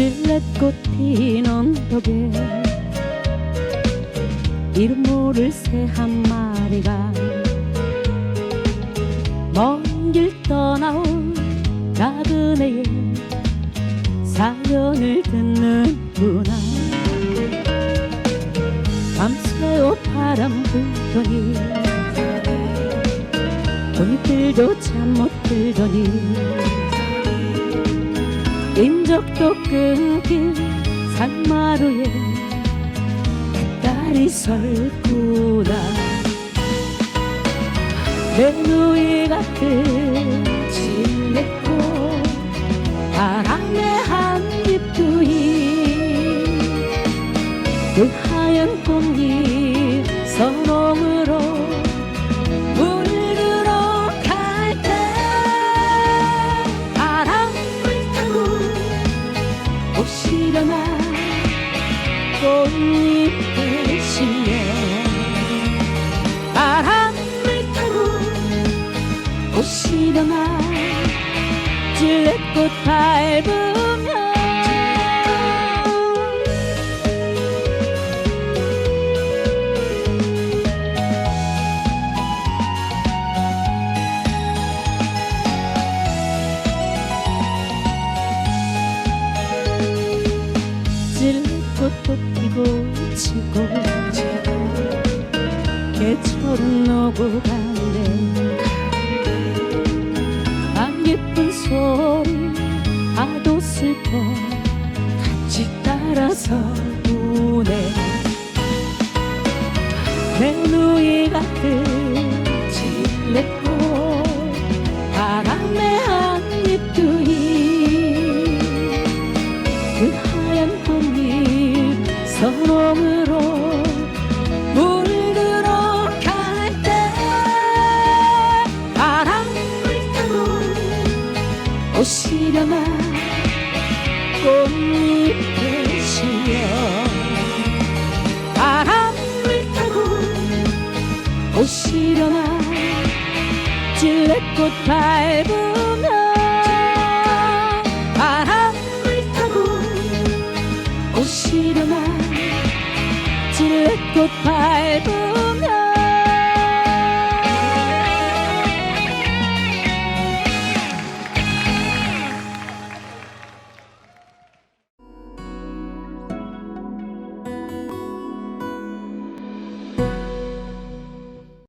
질레꽃 피는 덕에 이름 모를 새한 먼 길 떠나온 나그네의 사연을 듣는구나. 밤새워 바람 불더니 돈이들도 잠 못 들더니 인적도 끊긴 산마루에 딸이 설구나 내 누이 같은 질레꽃 바람에 한입 두이 그 하얀 꽃잎 선홍으로 물들어 갈때 바람을 타고 오시려나 꽃잎을 오시려나 질레꽃 밟으며 질꽃도 피고 지고 개철은 오고 간 소리 파도 슬퍼. 같이 따라서 우네. 내누 오시려나? 꽃잎을 실려 바람을 타고 오시려나? 질레꽃 밟으며 바람을 타고 오시려나? 질레꽃 밟으며